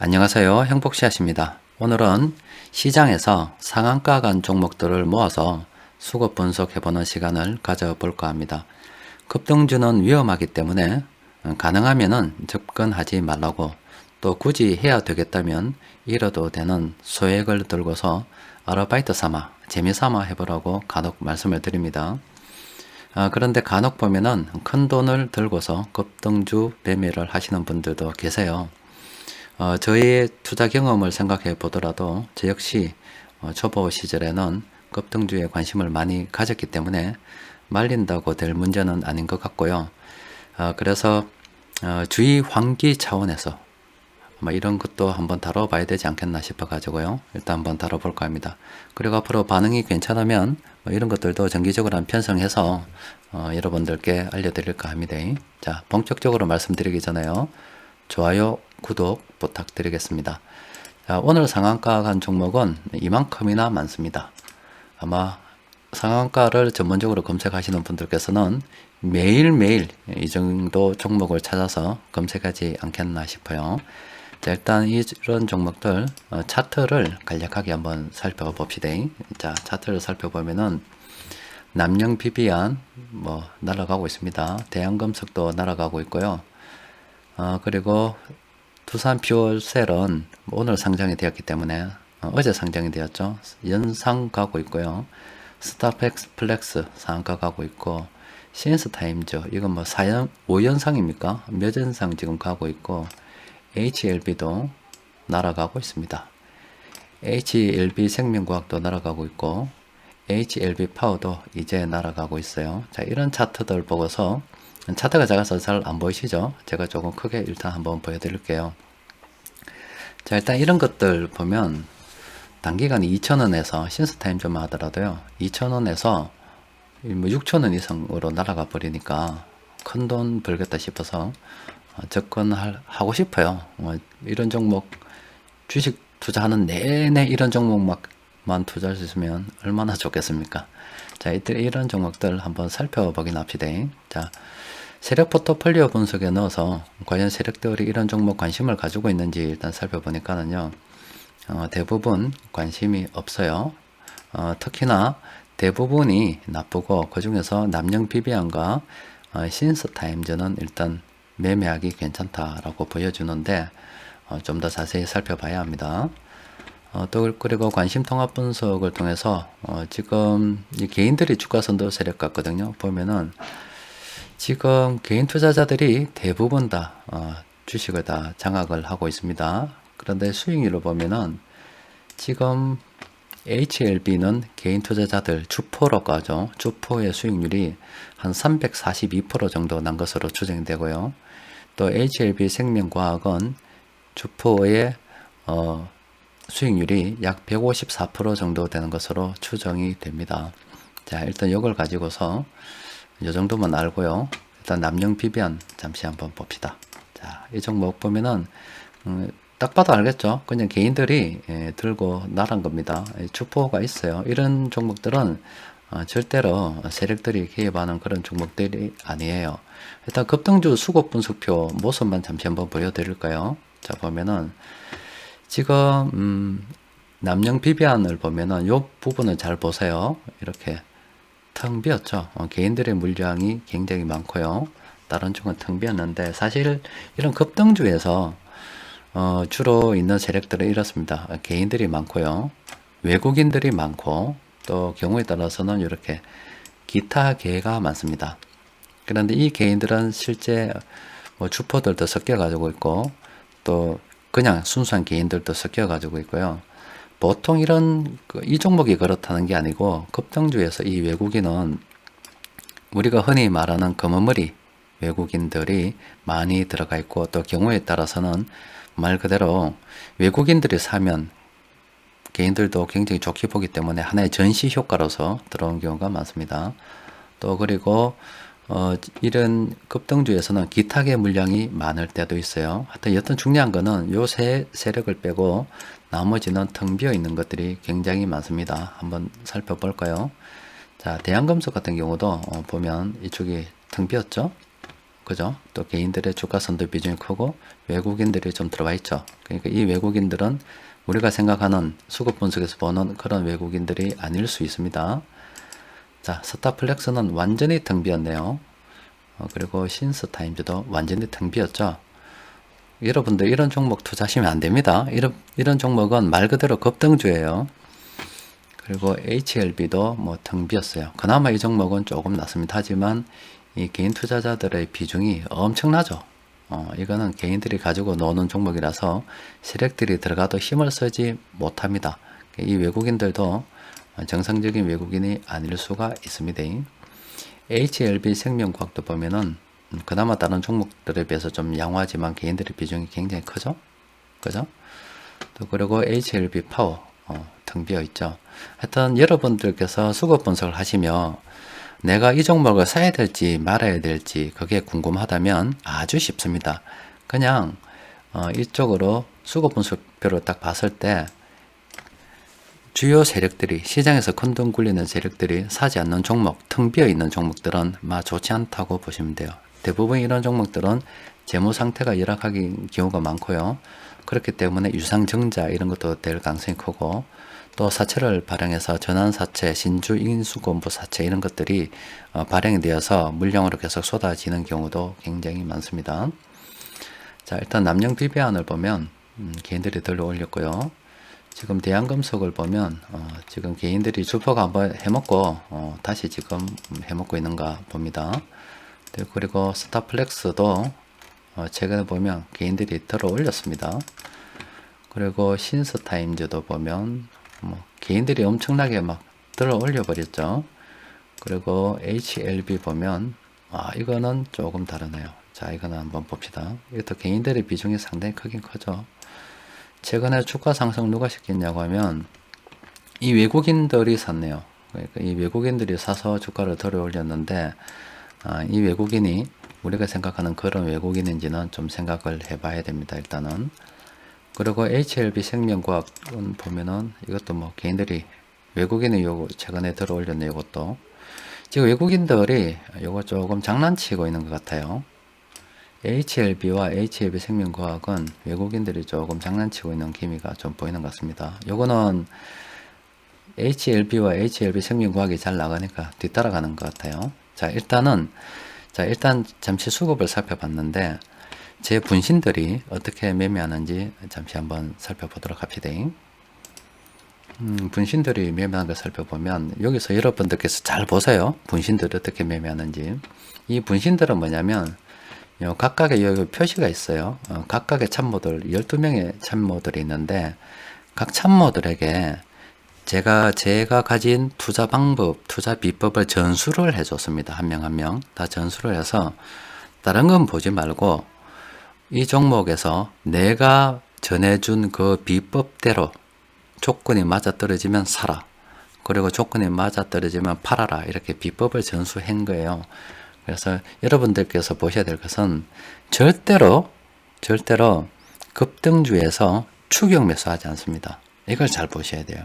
안녕하세요. 행복씨앗입니다. 오늘은 시장에서 상한가 간 종목들을 모아서 수급 분석해보는 시간을 가져볼까 합니다. 급등주는 위험하기 때문에 가능하면 접근하지 말라고 또 굳이 해야 되겠다면 잃어도 되는 소액을 들고서 아르바이트 삼아 재미삼아 해보라고 간혹 말씀을 드립니다. 아, 그런데 간혹 보면은 큰 돈을 들고서 급등주 매매를 하시는 분들도 계세요. 어, 저희의 투자 경험을 생각해 보더라도 저 역시 어, 초보 시절에는 급등주에 관심을 많이 가졌기 때문에 말린다고 될 문제는 아닌 것 같고요. 어, 그래서 어, 주의 환기 차원에서 아마 이런 것도 한번 다뤄봐야 되지 않겠나 싶어 가지고요. 일단 한번 다뤄볼까 합니다. 그리고 앞으로 반응이 괜찮으면 뭐 이런 것들도 정기적으로 한 편성해서 어, 여러분들께 알려드릴까 합니다. 자, 본격적으로 말씀드리기 전에요. 좋아요, 구독 부탁드리겠습니다. 자, 오늘 상한가 간 종목은 이만큼이나 많습니다. 아마 상한가를 전문적으로 검색하시는 분들께서는 매일매일 이 정도 종목을 찾아서 검색하지 않겠나 싶어요. 자, 일단 이런 종목들 어, 차트를 간략하게 한번 살펴봅시다. 자, 차트를 살펴보면은 남영 비비안 뭐 날아가고 있습니다. 대한금속도 날아가고 있고요. 어, 그리고 두산 퓨얼셀은 오늘 상장이 되었기 때문에 어, 제 상장이 되었죠. 연상 가고 있고요. 스타펙스 플렉스 상가 가고 있고 시엔스 타임즈 이건 뭐 4연 5연상입니까? 몇 연상 지금 가고 있고 HLB도 날아가고 있습니다. HLB 생명과학도 날아가고 있고 HLB 파워도 이제 날아가고 있어요. 자, 이런 차트들 보고서 차트가 작아서 잘 안 보이시죠? 제가 조금 크게 일단 한번 보여드릴게요. 자, 일단 이런 것들 보면 단기간 2,000원에서 신스타임즈만 하더라도요. 2,000원에서 뭐 6,000원 이상으로 날아가 버리니까 큰 돈 벌겠다 싶어서 어, 접근하고 싶어요. 어, 이런 종목 주식 투자하는 내내 이런 종목만 투자할 수 있으면 얼마나 좋겠습니까? 자, 이런 종목들 한번 살펴보긴 합시다. 자, 세력 포트폴리오 분석에 넣어서 과연 세력들이 이런 종목 관심을 가지고 있는지 일단 살펴보니까는요, 어, 대부분 관심이 없어요. 어, 특히나 대부분이 나쁘고 그 중에서 남영 비비안과 어, 신스타임즈는 일단 매매하기 괜찮다라고 보여주는데 어, 좀 더 자세히 살펴봐야 합니다. 어, 또 그리고 관심 통합 분석을 통해서 어, 지금 개인들이 주가 선도 세력 같거든요. 보면은 지금 개인 투자자들이 대부분 다 어, 주식을 다 장악을 하고 있습니다. 그런데 수익률을 보면은 지금 HLB는 개인 투자자들 주포라고 하죠. 주포의 수익률이 한 342% 정도 난 것으로 추정되고요. 또 HLB 생명과학은 주포의 어, 수익률이 약 154% 정도 되는 것으로 추정이 됩니다. 자, 일단 이걸 가지고서 이 정도만 알고요. 일단 남영 비변 잠시 한번 봅시다. 자, 이 종목 보면은 음, 딱 봐도 알겠죠? 그냥 개인들이 예, 들고 나란 겁니다. 주포가 있어요. 이런 종목들은 어, 절대로 세력들이 개입하는 그런 종목들이 아니에요. 일단 급등주 수급 분석표 모습만 잠시 한번 보여드릴까요? 자 보면은 지금 음, 남영 비비안을 보면은 요 부분을 잘 보세요. 이렇게 텅 비었죠. 어, 개인들의 물량이 굉장히 많고요. 다른 쪽은 텅 비었는데 사실 이런 급등주에서 어, 주로 있는 세력들은 이렇습니다. 개인들이 많고요. 외국인들이 많고 또 경우에 따라서는 이렇게 기타 개가 많습니다. 그런데 이 개인들은 실제 뭐 주포들도 섞여 가지고 있고 또 그냥 순수한 개인들도 섞여 가지고 있고요. 보통 이런 그이 종목이 그렇다는 게 아니고 급등주에서 이 외국인은 우리가 흔히 말하는 검은머리 외국인들이 많이 들어가 있고 또 경우에 따라서는 말 그대로 외국인들이 사면 개인들도 굉장히 좋게 보기 때문에 하나의 전시 효과로서 들어온 경우가 많습니다. 또 그리고 어, 이런 급등주에서는 기타의 물량이 많을 때도 있어요. 하여튼 여튼 중요한 거는 요 세 세력을 빼고 나머지는 텅 비어 있는 것들이 굉장히 많습니다. 한번 살펴볼까요? 자, 대한금속 같은 경우도 어, 보면 이쪽이 텅 비었죠? 그죠? 또 개인들의 주가 선도 비중이 크고 외국인들이 좀 들어와 있죠. 그러니까 이 외국인들은 우리가 생각하는 수급 분석에서 보는 그런 외국인들이 아닐 수 있습니다. 자, 스타플렉스는 완전히 등 비었네요. 어, 그리고 신스타임즈도 완전히 등 비었죠. 여러분들 이런 종목 투자하시면 안 됩니다. 이런, 이런 종목은 말 그대로 급등주예요. 그리고 HLB도 뭐 등 비었어요. 그나마 이 종목은 조금 낫습니다. 하지만 이 개인 투자자들의 비중이 엄청나죠. 어, 이거는 개인들이 가지고 노는 종목이라서 세력들이 들어가도 힘을 쓰지 못합니다. 이 외국인들도 정상적인 외국인이 아닐 수가 있습니다. HLB 생명과학도 보면은 음, 그나마 다른 종목들에 비해서 좀 양호하지만 개인들의 비중이 굉장히 크죠. 그죠? 또 그리고 HLB 파워 어, 등 비어 있죠. 하여튼 여러분들께서 수급 분석을 하시며 내가 이 종목을 사야 될지 말아야 될지 그게 궁금하다면 아주 쉽습니다. 그냥 어, 이쪽으로 수급 분석표를 딱 봤을 때 주요 세력들이 시장에서 큰돈 굴리는 세력들이 사지 않는 종목, 텅 비어 있는 종목들은 마 좋지 않다고 보시면 돼요. 대부분 이런 종목들은 재무 상태가 열악하기 경우가 많고요. 그렇기 때문에 유상증자 이런 것도 될 가능성이 크고 또 사채를 발행해서 전환사채, 신주 인수공부 사채 이런 것들이 어, 발행이 되어서 물량으로 계속 쏟아지는 경우도 굉장히 많습니다. 자 일단 남용 비배안을 보면 음, 개인들이 들러 올렸고요. 지금 대한금속을 보면 어, 지금 개인들이 주포가 한번 해먹고 어, 다시 지금 해먹고 있는가 봅니다. 네, 그리고 스타플렉스도 어, 최근에 보면 개인들이 들어 올렸습니다. 그리고 신스타임즈도 보면 뭐 개인들이 엄청나게 막 들어 올려 버렸죠. 그리고 HLB 보면 아 이거는 조금 다르네요. 자 이거는 한번 봅시다. 이것도 개인들의 비중이 상당히 크긴 크죠. 최근에 주가 상승 누가 시켰냐고 하면 이 외국인들이 샀네요. 그러니까 이 외국인들이 사서 주가를 들어 올렸는데 아, 이 외국인이 우리가 생각하는 그런 외국인인지는 좀 생각을 해봐야 됩니다. 일단은 그리고 HLB 생명과학은 보면은 이것도 뭐 개인들이 외국인이 요거 최근에 들어 올렸네 요것도 지금 외국인들이 요거 조금 장난치고 있는 것 같아요 HLB와 HLB 생명과학은 외국인들이 조금 장난치고 있는 기미가 좀 보이는 것 같습니다 요거는 HLB와 HLB 생명과학이 잘 나가니까 뒤따라가는 것 같아요 자 일단은 자 일단 잠시 수급을 살펴봤는데 제 분신들이 어떻게 매매하는지 잠시 한번 살펴보도록 합시다. 음, 분신들이 매매하는 걸 살펴보면 여기서 여러분들께서 잘 보세요. 분신들이 어떻게 매매하는지. 이 분신들은 뭐냐면 요 각각의 여기 표시가 있어요. 어, 각각의 참모들 12명의 참모들이 있는데 각 참모들에게 제가 제가 가진 투자 방법, 투자 비법을 전수를 해 줬습니다. 한 명 한 명 다 전수를 해서 다른 건 보지 말고 이 종목에서 내가 전해준 그 비법대로 조건이 맞아떨어지면 사라. 그리고 조건이 맞아떨어지면 팔아라. 이렇게 비법을 전수한 거예요. 그래서 여러분들께서 보셔야 될 것은 절대로, 절대로 급등주에서 추격 매수하지 않습니다. 이걸 잘 보셔야 돼요.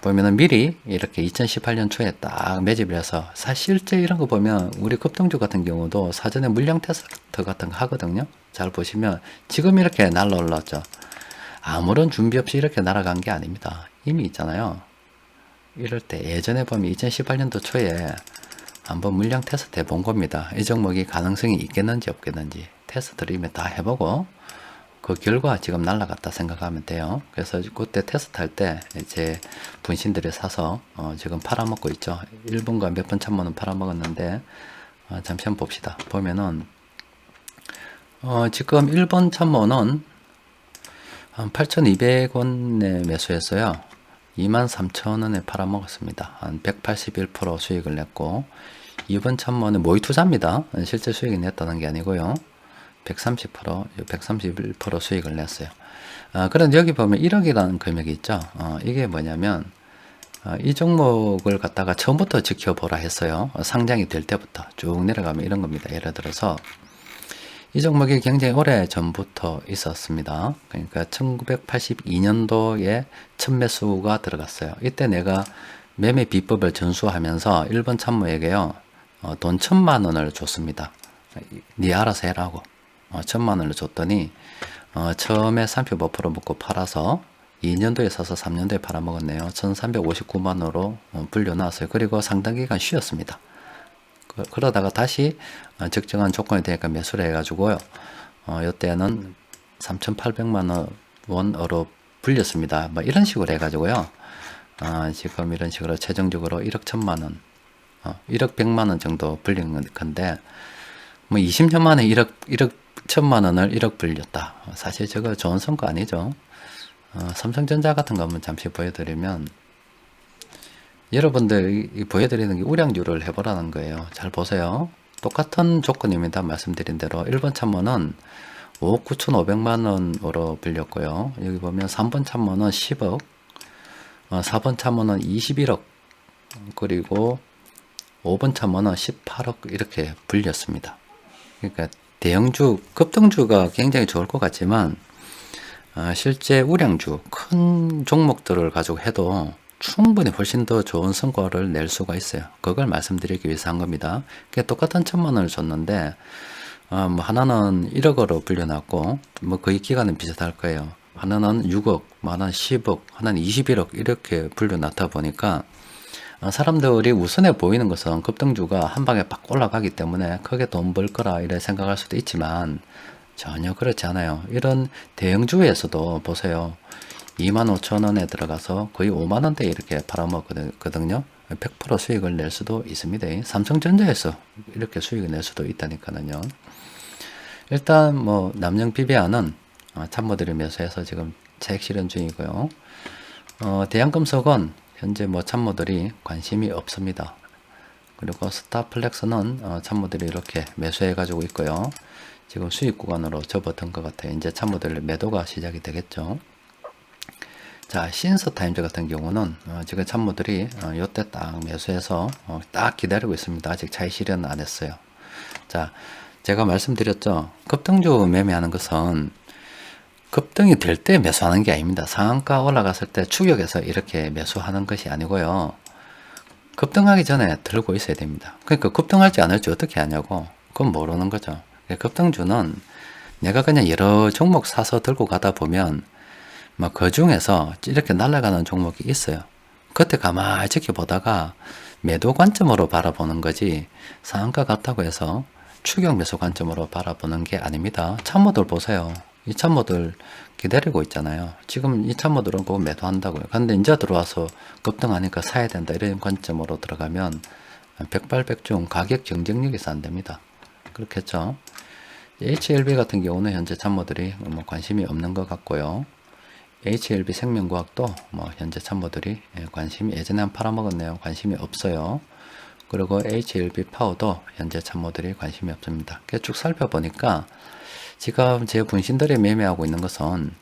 보면은 미리 이렇게 2018년 초에 딱 매집을 해서 사실 실제 이런 거 보면 우리 급등주 같은 경우도 사전에 물량 테스트 같은 거 하거든요. 잘 보시면 지금 이렇게 날라 올랐죠. 아무런 준비 없이 이렇게 날아간 게 아닙니다. 이미 있잖아요. 이럴 때 예전에 보면 2018년도 초에 한번 물량 테스트 해본 겁니다. 이 종목이 가능성이 있겠는지 없겠는지 테스트를 이미 다 해보고 그 결과 지금 날라갔다 생각하면 돼요. 그래서 그때 테스트 할 때 이제 분신들이 사서 어 지금 팔아먹고 있죠. 1분과 몇번 참모는 팔아먹었는데 어 잠시 한번 봅시다. 보면은 어 지금 1번 참모는 한 8,200원에 매수했어요. 23,000원에 팔아먹었습니다. 한 181% 수익을 냈고 2번 참모는 모의 투자입니다. 실제 수익이 냈다는 게 아니고요. 130%, 131% 수익을 냈어요. 아, 그런데 여기 보면 1억이라는 금액이 있죠. 어, 이게 뭐냐면, 어, 이 종목을 갖다가 처음부터 지켜보라 했어요. 어, 상장이 될 때부터 쭉 내려가면 이런 겁니다. 예를 들어서, 이 종목이 굉장히 오래 전부터 있었습니다. 그러니까 1982년도에 첫 매수가 들어갔어요. 이때 내가 매매 비법을 전수하면서 1번 참모에게요, 어, 돈 천만 원을 줬습니다. 니 알아서 해라고 어, 천만 원을 줬더니 어, 처음에 35% 먹고 팔아서 2년도에 사서 3년도에 팔아먹었네요. 1359만 원으로 어, 불려놨어요. 그리고 상당 기간 쉬었습니다. 그, 그러다가 다시 어, 적정한 조건이 되니까 매수를 해가지고요. 어, 이때는 3,800만 원으로 불렸습니다. 뭐 이런 식으로 해가지고요. 어, 지금 이런 식으로 최종적으로 1억 1천만 원, 어, 1억 100만 원 정도 불린 건데, 뭐 20년 만에 1억, 1억 1천만 원을 1억 불렸다. 사실 저거 좋은 성과 아니죠. 어, 삼성전자 같은 거 한번 잠시 보여드리면, 여러분들 이 보여드리는 게 우량주를 해보라는 거예요. 잘 보세요. 똑같은 조건입니다. 말씀드린 대로 1번 참모는 5억 9천5백만 원으로 빌렸고요. 여기 보면 3번 참모는 10억, 어, 4번 참모는 21억, 그리고 5번 참모는 18억 이렇게 불렸습니다. 그러니까 대형주, 급등주가 굉장히 좋을 것 같지만 어, 실제 우량주, 큰 종목들을 가지고 해도 충분히 훨씬 더 좋은 성과를 낼 수가 있어요. 그걸 말씀드리기 위해서 한 겁니다. 똑같은 천만 원을 줬는데 어, 뭐 하나는 1억으로 불려놨고 뭐 거의 기간은 비슷할 거예요. 하나는 6억, 뭐 하나는 10억, 하나는 21억 이렇게 불려놨다 보니까 어, 사람들이 우선해 보이는 것은 급등주가 한 방에 팍 올라가기 때문에 크게 돈 벌 거라 이래 생각할 수도 있지만 전혀 그렇지 않아요. 이런 대형주에서도 보세요. 2만 5천 원에 들어가서 거의 5만 원대 이렇게 팔아먹거든요. 100% 수익을 낼 수도 있습니다. 삼성전자에서 이렇게 수익을 낼 수도 있다니까요. 일단 뭐 남영 비비아는 어, 참모들이 매수해서 지금 차익 실현 중이고요. 어, 대한금속은 현재 뭐 참모들이 관심이 없습니다. 그리고 스타플렉스는 어, 참모들이 이렇게 매수해 가지고 있고요. 지금 수익 구간으로 접어든 것 같아요. 이제 참모들 매도가 시작이 되겠죠. 자, 신서 타임즈 같은 경우는 어, 지금 참모들이 어, 요때 딱 매수해서 어, 딱 기다리고 있습니다. 아직 차익 실현 안 했어요. 자, 제가 말씀드렸죠. 급등주 매매하는 것은 급등이 될 때 매수하는 게 아닙니다. 상한가 올라갔을 때 추격해서 이렇게 매수하는 것이 아니고요. 급등하기 전에 들고 있어야 됩니다. 그러니까 급등할지 안 할지 어떻게 하냐고. 그건 모르는 거죠. 급등주는 내가 그냥 여러 종목 사서 들고 가다 보면 뭐그 중에서 이렇게 날아가는 종목이 있어요. 그때 가만히 지켜보다가 매도 관점으로 바라보는 거지 상한가 같다고 해서 추격 매수 관점으로 바라보는 게 아닙니다. 참모들 보세요. 이 참모들 기다리고 있잖아요. 지금 이 참모들은 그거 매도한다고요. 근데 이제 들어와서 급등하니까 사야 된다 이런 관점으로 들어가면 백발백중 가격 경쟁력이 안 됩니다. 그렇겠죠. HLB 같은 경우는 현재 참모들이 뭐 관심이 없는 것 같고요. HLB 생명과학도 뭐 현재 참모들이 예, 관심이 예전에 한 팔아먹었네요. 관심이 없어요. 그리고 HLB 파워도 현재 참모들이 관심이 없습니다. 쭉 살펴보니까 지금 제 분신들이 매매하고 있는 것은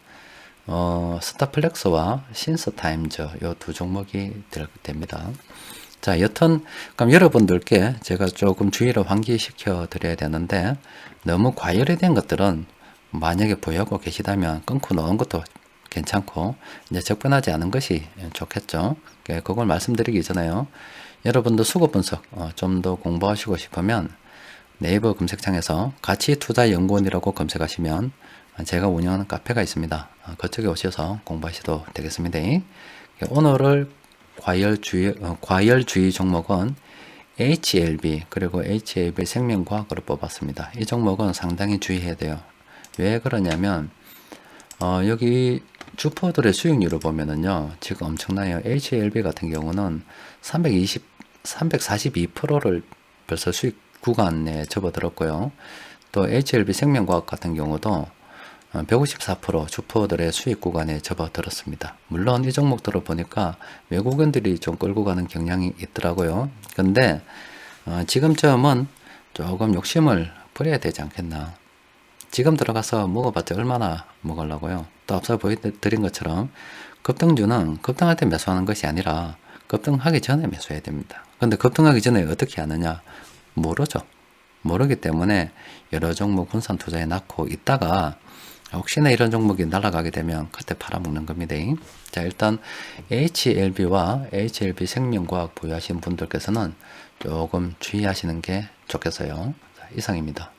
어, 스타플렉스와 신스타임즈 이두 종목이 될, 됩니다. 자, 여튼 그럼 여러분들께 제가 조금 주의를 환기시켜 드려야 되는데 너무 과열이 된 것들은 만약에 보유하고 계시다면 끊고 넣은 것도 괜찮고 이제 접근하지 않은 것이 좋겠죠. 예, 그걸 말씀드리기 전에요. 여러분도 수급 분석 어, 좀더 공부하시고 싶으면 네이버 검색창에서 가치 투자 연구원이라고 검색하시면 제가 운영하는 카페가 있습니다. 어, 그쪽에 오셔서 공부하셔도 되겠습니다. 예, 오늘을 과열주의, 어, 과열주의 종목은 HLB 그리고 HLB 생명과학으로 뽑았습니다. 이 종목은 상당히 주의해야 돼요. 왜 그러냐면 어, 여기 주포들의 수익률을 보면은요, 지금 엄청나요. HLB 같은 경우는 320, 342%를 벌써 수익 구간에 접어들었고요. 또 HLB 생명과학 같은 경우도 154% 주포들의 수익 구간에 접어들었습니다. 물론 이 종목들을 보니까 외국인들이 좀 끌고 가는 경향이 있더라고요. 근데 어, 지금쯤은 조금 욕심을 부려야 되지 않겠나. 지금 들어가서 먹어봤자 얼마나 먹으려고요. 또 앞서 보여드린 것처럼 급등주는 급등할 때 매수하는 것이 아니라 급등하기 전에 매수해야 됩니다. 근데 급등하기 전에 어떻게 하느냐? 모르죠. 모르기 때문에 여러 종목 분산 투자해 놨고 있다가 혹시나 이런 종목이 날아가게 되면 그때 팔아먹는 겁니다. 자, 일단 HLB와 HLB 생명과학 보유하신 분들께서는 조금 주의하시는 게 좋겠어요. 자, 이상입니다.